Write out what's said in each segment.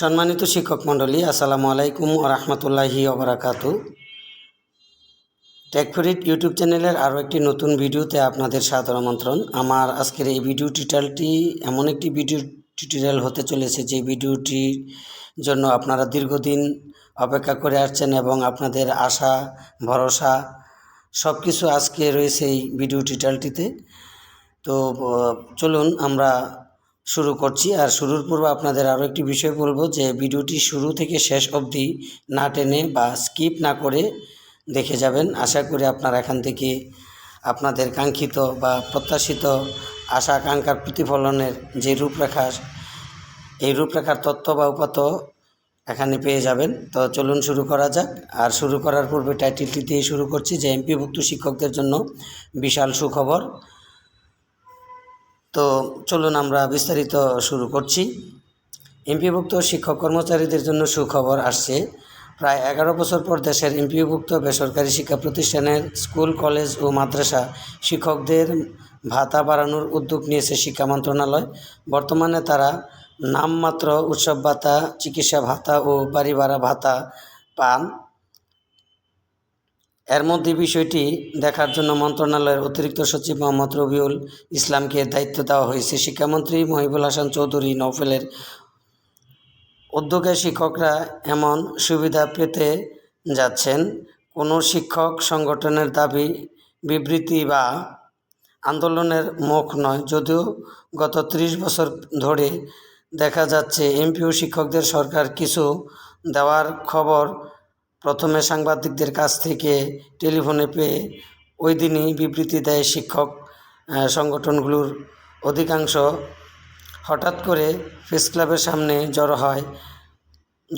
সম্মানিত শিক্ষক মণ্ডলী, আসসালামু আলাইকুম ও রহমতুল্লাহি ওবরাকাতু টেকফরিট ইউটিউব চ্যানেলের আরও একটি নতুন ভিডিওতে আপনাদের সাদর আমন্ত্রণ। আমার আজকের এই ভিডিও টিটালটি এমন একটি ভিডিও টিউটোরিয়াল হতে চলেছে যে ভিডিওটির জন্য আপনারা দীর্ঘদিন অপেক্ষা করে আসছেন এবং আপনাদের আশা, ভরসা সব কিছু আজকে রয়েছে এই ভিডিও টিটালটিতে তো চলুন আমরা শুরু করছি। আর শুরুর পূর্বে আপনাদের আরও একটি বিষয় বলব যে ভিডিওটি শুরু থেকে শেষ অবধি না টেনে বা স্কিপ না করে দেখে যাবেন। আশা করি আপনারা এখান থেকে আপনাদের কাঙ্ক্ষিত বা প্রত্যাশিত আশা আকাঙ্ক্ষার প্রতিফলনের যে রূপরেখা এই রূপরেখার তত্ত্ব বা উপাত্ত এখানে পেয়ে যাবেন। তো চলুন শুরু করা যাক। আর শুরু করার পূর্বে টাইটেলটি দিয়ে শুরু করছি যে এমপিভুক্ত শিক্ষকদের জন্য বিশাল সুখবর। তো চলুন আমরা বিস্তারিত শুরু করছি। এমপিভুক্ত শিক্ষক কর্মচারীদের জন্য সুখবর আসছে। প্রায় এগারো বছর পর দেশের এমপিভুক্ত বেসরকারি শিক্ষা প্রতিষ্ঠানের স্কুল, কলেজ ও মাদ্রাসা শিক্ষকদের ভাতা বাড়ানোর উদ্যোগ নিয়েছে শিক্ষা মন্ত্রণালয়। বর্তমানে তারা নামমাত্র উৎসব ভাতা, চিকিৎসা ভাতা ও বাড়ি ভাড়া ভাতা পান। এর মধ্যে বিষয়টি দেখার জন্য মন্ত্রণালয়ের অতিরিক্ত সচিব মোহাম্মদ রবিউল ইসলামকে দায়িত্ব দেওয়া হয়েছে। শিক্ষামন্ত্রী মহিবুল হাসান চৌধুরী নৌফেলের উদ্যোগে শিক্ষকরা এমন সুবিধা পেতে যাচ্ছেন। কোনো শিক্ষক সংগঠনের দাবি, বিবৃতি বা আন্দোলনের মুখ নয়, যদিও গত ত্রিশ বছর ধরে দেখা যাচ্ছে এমপিও শিক্ষকদের সরকার কিছু দেওয়ার খবর প্রথমে সাংবাদিকদের কাছ থেকে টেলিফোনে পেয়ে ওই দিনই বিবৃতি দেয় শিক্ষক সংগঠনগুলোর অধিকাংশ। হঠাৎ করে প্রেস ক্লাবের সামনে জড়ো হয়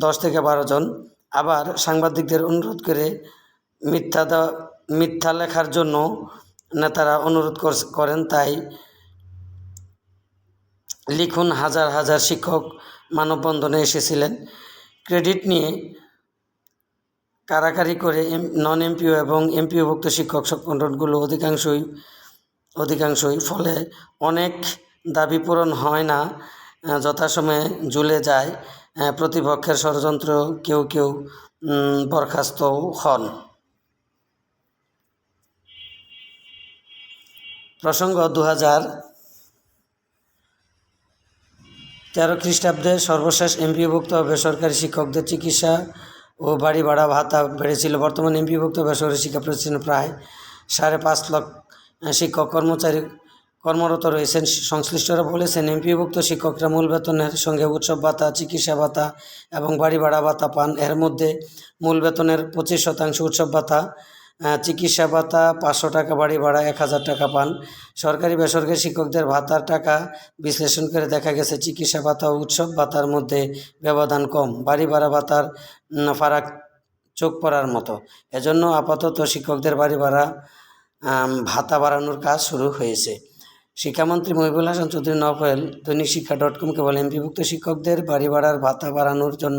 দশ থেকে বারো জন। আবার সাংবাদিকদের অনুরোধ করে মিথ্যা মিথ্যা লেখার জন্য নেতারা অনুরোধ কর- করেন তাই লিখুন হাজার হাজার শিক্ষক মানববন্ধনে এসেছিলেন। ক্রেডিট নিয়ে কারাকারি করে নন এমপিও এবং এমপিওভুক্ত শিক্ষক সংগঠনগুলো অধিকাংশই অধিকাংশই ফলে অনেক দাবি পূরণ হয় না যথাসময়ে ঝুলে যায় প্রতিপক্ষের ষড়যন্ত্র কেউ কেউ বরখাস্ত হন। প্রসঙ্গ দু হাজার তেরো খ্রিস্টাব্দে সর্বশেষ এমপিভুক্ত বেসরকারি শিক্ষকদের চিকিৎসা ও বাড়ি ভাড়া ভাতা বেড়েছিল। বর্তমানে এমপিভুক্ত বেসরকারি শিক্ষা প্রতিষ্ঠানে প্রায় সাড়ে পাঁচ লক্ষ শিক্ষক কর্মচারী কর্মরত রয়েছেন। সংশ্লিষ্টরা বলেছেন, এমপিভুক্ত শিক্ষকরা মূল বেতনের সঙ্গে উৎসব ভাতা, চিকিৎসা ভাতা এবং বাড়ি ভাড়া ভাতা পান। এর মধ্যে মূল বেতনের পঁচিশ শতাংশ উৎসব ভাতা চিকিৎসা ভাতা, পাঁচশো টাকা বাড়ি ভাড়া, এক হাজার টাকা পান। সরকারি বেসরকারি শিক্ষকদের ভাতার টাকা বিশ্লেষণ করে দেখা গেছে, চিকিৎসা ভাতা ও উৎসব ভাতার মধ্যে ব্যবধান কম। বাড়ি ভাড়া ভাতার ফারাক চোখ পড়ার মতো। এজন্য আপাতত শিক্ষকদের বাড়ি ভাড়া ভাতা বাড়ানোর কাজ শুরু হয়েছে। শিক্ষামন্ত্রী মহিবুল হাসান চৌধুরী নভেল দৈনিক শিক্ষা ডট কমকে বলেন, বিভক্ত শিক্ষকদের বাড়ি ভাড়ার ভাতা বাড়ানোর জন্য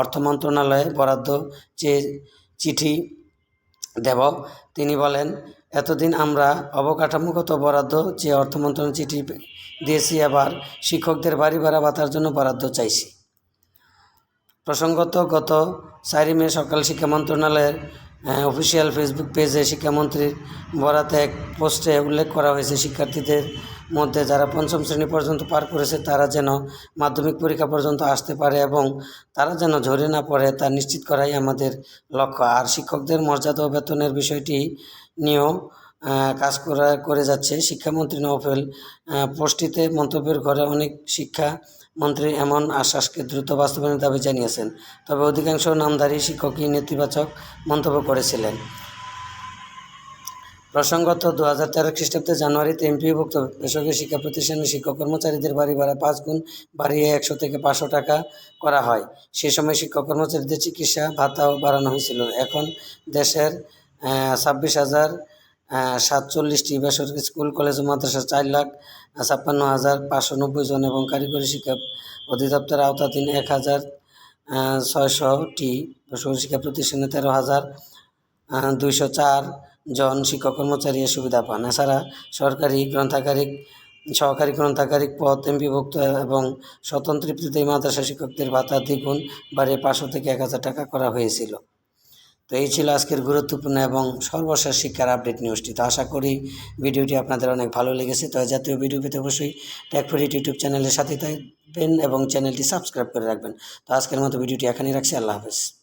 অর্থ মন্ত্রণালয়ে বরাদ্দ চেয়ে চিঠি দেব তিনি বলেন, এতদিন আমরা অবকাঠামোগত বরাদ্দ যে অর্থ মন্ত্রণালয় চিঠি দিয়েছি, আবার শিক্ষকদের বাড়ি ভাড়া ভাতার জন্য বরাদ্দ চাইছি। প্রসঙ্গত, গত চারি মে সকাল শিক্ষা মন্ত্রণালয়ের অফিসিয়াল ফেসবুক পেজে শিক্ষামন্ত্রীর বরাতে এক পোস্টে উল্লেখ করা হয়েছে শিক্ষার্থীদের মধ্যে যারা পঞ্চম শ্রেণি পর্যন্ত পার করেছে তারা যেন মাধ্যমিক পরীক্ষা পর্যন্ত আসতে পারে এবং তারা যেন ঝরে না পড়ে তা নিশ্চিত করাই আমাদের লক্ষ্য। আর শিক্ষকদের মর্যাদা ও বেতনের বিষয়টি নিয়েও কাজ করা করে যাচ্ছে। শিক্ষামন্ত্রী নওফেল আহ, পোস্টটিতে মন্তব্যের ঘরে অনেক শিক্ষা মন্ত্রী এমন আশ্বাসকে দ্রুত বাস্তবায়নের দাবি জানিয়েছেন, তবে অধিকাংশ নামধারী শিক্ষকই নেতিবাচক মন্তব্য করেছিলেন। প্রসঙ্গত দু হাজার তেরো খ্রিস্টাব্দে জানুয়ারিতে এমপি এমপিভুক্ত বেসরকারি শিক্ষা প্রতিষ্ঠানের শিক্ষক কর্মচারীদের বাড়ি ভাড়া পাঁচ গুণ বাড়িয়ে একশো থেকে পাঁচশো টাকা করা হয়। সে সময় শিক্ষক কর্মচারীদের চিকিৎসা ভাতাও বাড়ানো হয়েছিল। এখন দেশের ছাব্বিশ হাজার সাতচল্লিশটি বেসরকারি স্কুল, কলেজ মাদ্রাসা চার লাখ ছাপ্পান্ন হাজার পাঁচশো নব্বই জন এবং কারিগরি শিক্ষা অধিদপ্তরের আওতাধীন এক হাজার ছয়শটি বেসরকারি শিক্ষা প্রতিষ্ঠানে তেরো হাজার দুইশো চার জন শিক্ষক কর্মচারী সুবিধা পান। এছাড়া সরকারি গ্রন্থাগারিক, সহকারী গ্রন্থাগারিক পদ এমপিভুক্ত এবং স্বতন্ত্র মাদ্রাসা শিক্ষকদের ভাতা দ্বিগুণ বাড়িয়ে পাঁচশো থেকে এক হাজার টাকা করা হয়েছিল। তো এই ছিল আজকের গুরুত্বপূর্ণ এবং সর্বশেষ শিক্ষার আপডেট নিউজটি। তো আশা করি ভিডিওটি আপনাদের অনেক ভালো লেগেছে। তো জাতীয় ভিডিও পেতে অবশ্যই ট্যাকফরিট ইউটিউব চ্যানেলের সাথে থাকবেন এবং চ্যানেলটি সাবস্ক্রাইব করে রাখবেন। তো আজকের মতো ভিডিওটি এখানেই রাখছি। আল্লাহ হাফেজ।